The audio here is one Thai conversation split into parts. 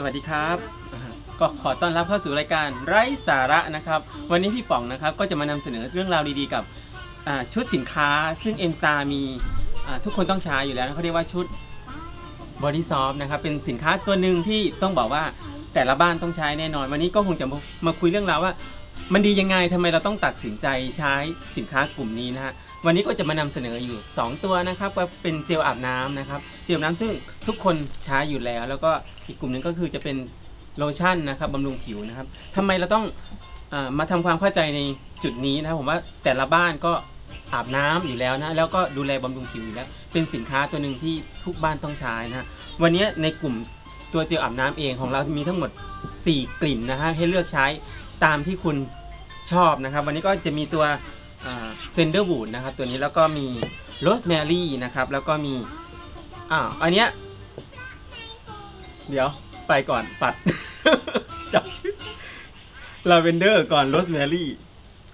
สวัสดีครับ ก็ขอต้อนรับเข้าสู่รายการไร้สาระนะครับ วันนี้พี่ป๋องนะครับก็จะมานำเสนอเรื่องราวดีๆกับชุดสินค้า ซึ่งเอ็มตามีทุกคนต้องใช้อยู่แล้วนะเขาเรียกว่าชุดบอดี้ซอฟนะครับเป็นสินค้าตัวหนึ่งที่ต้องบอกว่าแต่ละบ้านต้องใช้แน่นอน วันนี้ก็คงจะมาคุยเรื่องราวว่า มันดียังไงทำไมเราต้องตัดสินใจใช้สินค้ากลุ่มนี้นะฮะวันนี้ก็จะมานำเสนออยู่ 2 ตัวนะครับก็เป็นเจลอาบน้ำนะครับเจลอาบน้ำซึ่งทุกคนใช้อยู่แล้ว แล้วก็อีกกลุ่มหนึงก็คือจะเป็นโลชั่นนะครับบำรุงผิวนะครับทำไมเราต้องอมาทำความเข้าใจในจุดนี้นะครับผมว่าแต่ละบ้านก็อาบน้ำอยู่แล้วนะแล้วก็ดูแลบำรุงผิวอยู่แล้วเป็นสินค้าตัวหนึ่งที่ทุกบ้านต้องใช้นะวันนี้ในกลุ่มตัวเจลอาบน้ำเองของเรามีทั้งหมด 4 กลิ่นนะฮะให้เลือกใช้ ตามที่คุณชอบนะครับ วันนี้ก็จะมีตัวเซนเดอร์วูดนะครับ ตัวนี้แล้วก็มีโรสแมรี่นะครับ แล้วก็มีอ่าวอันเนี้ยเดี๋ยวไปก่อนปัดจับชื่อลาเวนเดอร์ก่อนโรสแมรี่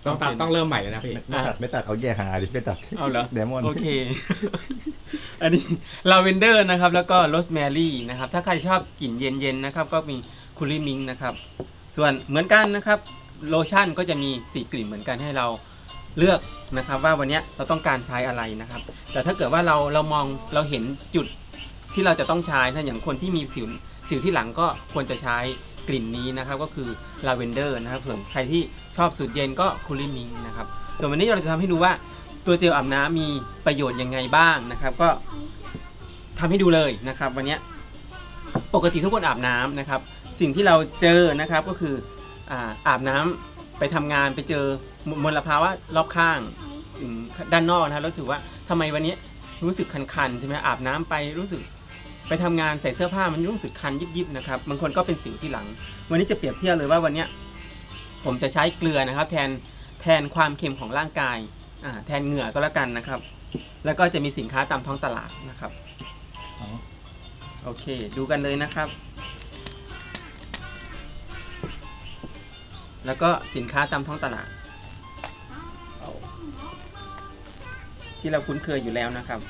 ต้องตัดต้องเริ่มใหม่เลยนะพี่ไม่ตัดไม่ตัดเอาแย่หาดิไม่ตัดเอาเหรอเดมอนโอเค อันนี้ลาเวนเดอร์นะครับ แล้วก็โรสแมรี่นะครับ ถ้าใครชอบกลิ่นเย็นๆนะครับ ก็มีคูลี่มิงนะครับ ส่วนเหมือนกันนะครับโลชั่นก็จะมีสีกลิ่นเหมือนกันให้เราเลือกนะครับ ว่าวันนี้เราต้องการใช้อะไรนะครับ แต่ถ้าเกิดว่าเราเรามองเราเห็นจุดที่เราจะต้องใช้นะอย่างคนที่มีสิวสิวที่หลังก็ควรจะใช้กลิ่นนี้นะครับ ก็คือลาเวนเดอร์นะครับส่วนใครที่ชอบสูตรเย็นก็คูลี่มิงนะครับส่วนวันนี้เราจะทำให้ดูว่าตัวเจลอาบน้ำมีประโยชน์ยังไงบ้างนะครับ ก็ทำให้ดูเลยนะครับ วันนี้ปกติทุกคนอาบน้ำนะครับ สิ่งที่เราเจอนะครับก็คืออ่าอาบน้ำไปทำงานไปเจอมลภาวะรอบข้างสิ่งด้านนอกนะครับแล้วรู้สึกว่าทำไมวันนี้รู้สึกคันๆใช่ไหมอาบน้ำไปรู้สึกไปทำงานใส่เสื้อผ้ามันรู้สึกคันยิบๆนะครับบางคนก็เป็นสิวที่หลัง วันนี้จะเปรียบเทียบเลยว่าวันเนี้ยผมจะใช้เกลือนะครับ แทนแทนความเค็มของร่างกายอ่าแทนเหงื่อก็แล้วกันนะครับ แล้วก็จะมีสินค้าตามท้องตลาดนะครับโอเค ดูกันเลยนะครับ แล้วก็สินค้าตามท้องตลาด ที่เราคุ้นเคยอยู่แล้วนะครับ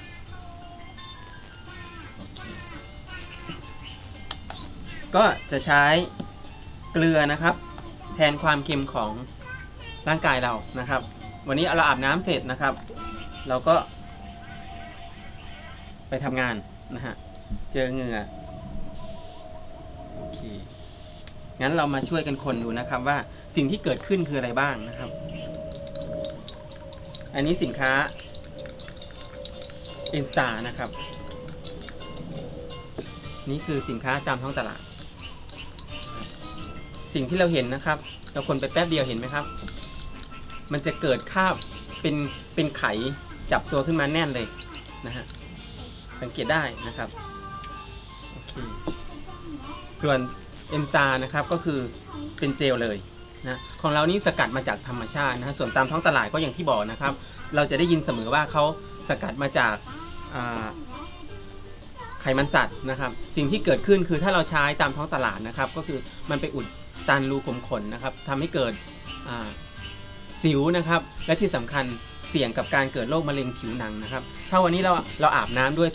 ก็จะใช้เกลือนะครับ แทนความเค็มของร่างกายเรานะครับ วันนี้เราอาบน้ำเสร็จนะครับ เราก็ ไปทำงานนะฮะ เจอเหงื่อโอเคงั้นเรามาช่วยกันคนดูนะครับว่า สิ่งที่เกิดขึ้นคืออะไรบ้างนะครับ อันนี้สินค้าอินสตานะครับ นี่คือสินค้าตามท้องตลาด สิ่งที่เราเห็นนะครับ เราคนไปแป๊บเดียวเห็นไหมครับ มันจะเกิดคาบเป็นเป็นไขจับตัวขึ้นมาแน่นเลยนะฮะสังเกตได้นะครับโอเคส่วนเอ็มตานะครับก็คือเป็นเจลเลย นะของเรานี่สกัดมาจากธรรมชาตินะฮะส่วนตามท้องตลาดก็อย่างที่บอกนะครับ เราจะได้ยินเสมอว่าเขาสกัดมาจากไขมันสัตว์นะครับ สิ่งที่เกิดขึ้นคือถ้าเราใช้ตามท้องตลาดนะครับ ก็คือมันไปอุดตันรูขุมขนนะครับทำให้เกิดสิวนะครับ และที่สำคัญเสี่ยงกับการเกิดโรคมะเร็งผิวหนังนะครับ ถ้าวันนี้เราเราอาบน้ำด้วย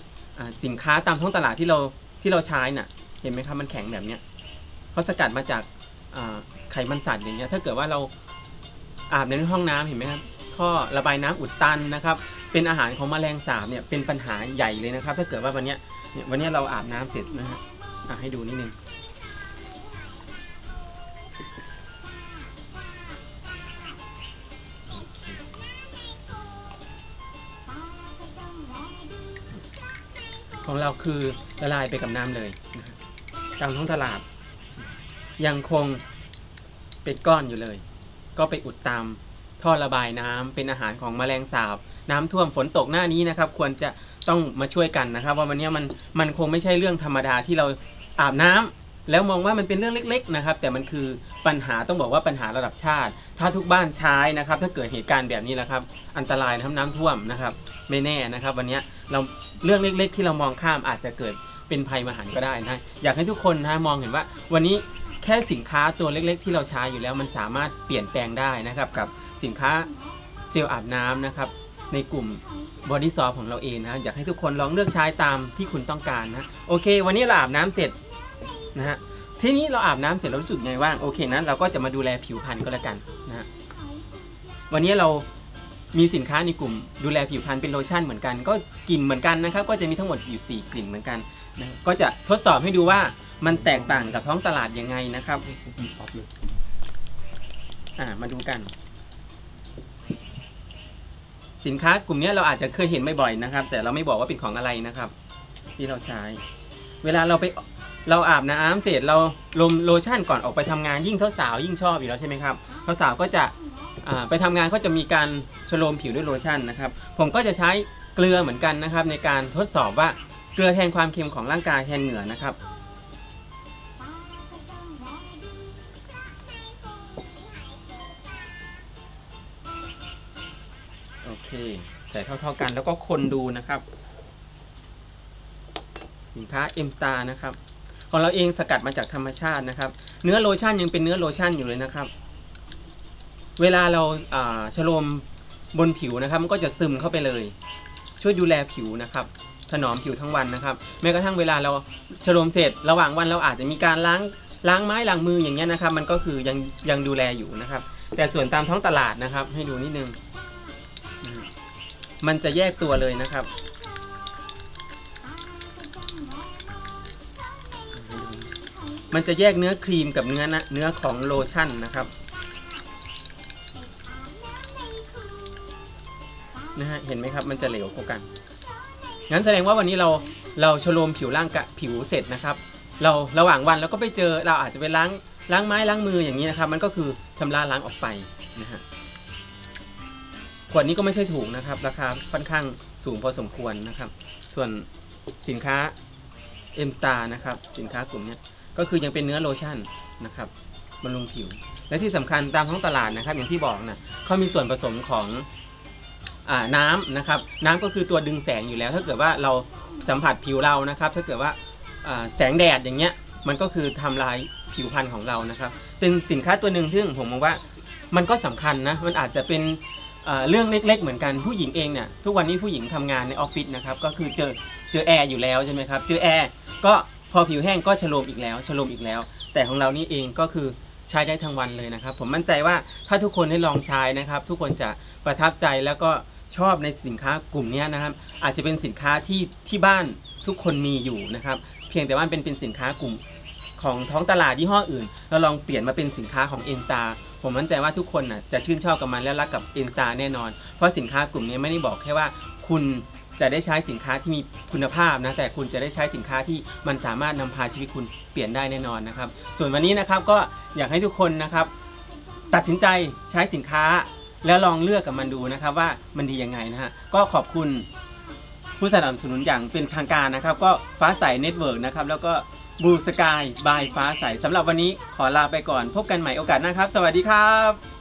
สินค้าตามท้องตลาดที่เราที่เราใช้น่ะ เห็นไหมครับมันแข็งแบบเนี้ยเขาสกัดมาจาก ไขมันสัตว์อย่างเงี้ยถ้าเกิดว่าเราอาบในห้องน้ำเห็นไหมครับท่อระบายน้ำอุดตันนะครับ เป็นอาหารของแมลงสาบเนี่ยเป็นปัญหาใหญ่เลยนะครับ ถ้าเกิดว่าวันเนี้ยเนี่ยวันเนี้ยเราอาบน้ำเสร็จนะฮะให้ดูนิดนึงของเราคือละลายไปกับน้ำเลย ตามท้องตลาด ยังคง เป็นก้อนอยู่เลย ก็ไปอุดตามท่อระบายน้ำเป็นอาหารของแมลงสาบ น้ำท่วมฝนตกหน้านี้นะครับ ควรจะต้องมาช่วยกันนะครับ ว่าวันนี้มันมันคงไม่ใช่เรื่องธรรมดาที่เราอาบน้ำแล้วมองว่ามันเป็นเรื่องเล็ก ๆ นะครับ แต่มันคือปัญหาต้องบอกว่าปัญหาระดับชาติ ถ้าทุกบ้านใช้นะครับ ถ้าเกิดเหตุการณ์แบบนี้แล้วครับ อันตรายนะครับน้ำท่วมนะครับ ไม่แน่นะครับ วันนี้เราเรื่องเล็ก ๆ ที่เรามองข้ามอาจจะเกิดเป็นภัยมหันต์ก็ได้นะอยากให้ทุกคนนะมองเห็นว่าวันนี้ ค่สินค้าตัวเล็กๆ ที่เราใช้อยู่แล้วมันสามารถเปลี่ยนแปลงได้นะครับ กับสินค้าเจลอาบน้ำนะครับ ในกลุ่มบอดี้ซอฟของเราเองนะอยากให้ทุกคนลองเลือกใช้ตามที่คุณต้องการนะโอเค วันนี้เราอาบน้ำเสร็จนะฮะทีนี้เราอาบน้ำเสร็จเรารู้สึกไงว่างโอเคนั้นเราก็จะมาดูแลผิวพรรณก็แล้วกันนะฮะวันนี้เรามีสินค้าในกลุ่มดูแลผิวพรรณเป็นโลชั่นเหมือนกัน ก็กลิ่นเหมือนกันนะครับ ก็จะมีทั้งหมดอยู่ 4 กลิ่นเหมือนกันนะก็จะทดสอบให้ดูว่า มันแตกต่างกับท้องตลาดยังไงนะครับอ่ามาดูกัน สินค้ากลุ่มนี้เราอาจจะเคยเห็นบ่อยๆนะครับ แต่เราไม่บอกว่าเป็นของอะไรนะครับ ที่เราใช้ เวลาเราไปเราอาบน้ำเสร็จเราลมโลชั่นก่อนออกไปทำงานยิ่งสาวๆยิ่งชอบอยู่แล้วใช่ไหมครับสาวๆก็จะไปทำงานก็จะมีการชโลมผิวด้วยโลชั่นนะครับ ผมก็จะใช้เกลือเหมือนกันนะครับ ในการทดสอบว่าเกลือแทนความเค็มของร่างกายแทนเหงื่อนะครับ โอเคใส่เท่าๆกันแล้วก็คนดูนะครับ สินค้า M Star นะครับ ของเราเองสกัดมาจากธรรมชาตินะครับ เนื้อโลชั่นยังเป็นเนื้อโลชั่นอยู่เลยนะครับ เวลาเราอ่าชโลมบนผิวนะครับ มันก็จะซึมเข้าไปเลย ช่วยดูแลผิวนะครับ ถนอมผิวทั้งวันนะครับ แม้กระทั่งเวลาเราชโลมเสร็จ ระหว่างวันเราอาจจะมีการล้างล้างไม้ล้างมืออย่างเงี้ยนะครับ มันก็คือยังยังดูแลอยู่นะครับ แต่ส่วนตามท้องตลาดนะครับ ให้ดูนิดนึง มันจะแยกตัวเลยนะครับ มันจะแยกเนื้อครีมกับเนื้อนะเนื้อของโลชั่นนะครับนะฮะเห็นไหมครับมันจะเหลวกว่ากัน งั้นแสดงว่าวันนี้เราเราชโลมผิวร่างกะผิวเสร็จนะครับ เราระหว่างวันเราก็ไปเจอเราอาจจะไปล้างล้างไม้ล้างมืออย่างนี้นะครับ มันก็คือชำระล้างออกไปนะฮะ ขวดนี้ก็ไม่ใช่ถูกนะครับ ราคาค่อนข้างสูงพอสมควรนะครับ ส่วนสินค้า M Star นะครับ สินค้ากลุ่มนี้ก็คือยังเป็นเนื้อโลชั่นนะครับบำรุงผิว และที่สำคัญตามท้องตลาดนะครับ อย่างที่บอกนะเขามีส่วนผสมของอน้ำนะครับ น้ำก็คือตัวดึงแสงอยู่แล้ว ถ้าเกิดว่าเราสัมผัสผิวเรานะครับ ถ้าเกิดว่าแสงแดดอย่างเงี้ยมันก็คือทำลายผิวพรรณของเรานะครับ เป็นสินค้าตัวหนึ่งซึ่งผมมองว่ามันก็สำคัญนะมันอาจจะเป็น อ่าเรื่องเล็ก ๆ เหมือนกันผู้หญิงเองเนี่ยทุกวันนี้ผู้หญิงทำงานในออฟฟิศนะครับก็คือเจอเจอแอร์อยู่แล้วใช่ไหมครับเจอแอร์ก็พอผิวแห้งก็ชโลมอีกแล้วชโลมอีกแล้ว แต่ของเรานี่เองก็คือใช้ได้ทั้งวันเลยนะครับ ผมมั่นใจว่าถ้าทุกคนได้ลองใช้นะครับ ทุกคนจะประทับใจแล้วก็ชอบในสินค้ากลุ่มเนี้ยนะครับ อาจจะเป็นสินค้าที่ที่บ้านทุกคนมีอยู่นะครับ เพียงแต่ว่าเป็นเป็นสินค้ากลุ่มของท้องตลาดยี่ห้ออื่นเราลองเปลี่ยนมาเป็นสินค้าของเอ็นตา ผมมั่นใจว่าทุกคนน่ะจะชื่นชอบกับมันและรักกับเอ็นตาแน่นอน เพราะสินค้ากลุ่มนี้ไม่ได้บอกแค่ว่าคุณจะได้ใช้สินค้าที่มีคุณภาพนะแต่คุณจะได้ใช้สินค้าที่มันสามารถนำพาชีวิตคุณเปลี่ยนได้แน่นอนนะครับ ส่วนวันนี้นะครับก็อยากให้ทุกคนนะครับ ตัดสินใจใช้สินค้าแล้วลองเลือกกับมันดูนะครับว่ามันดียังไงนะฮะก็ขอบคุณผู้สนับสนุนอย่างเป็นทางการนะครับ ก็ฟ้าใสเน็ตเวิร์กนะครับแล้วก็ บลูสกายบายฟ้าใสสำหรับวันนี้ขอลาไปก่อน พบกันใหม่โอกาสหน้าครับ สวัสดีครับ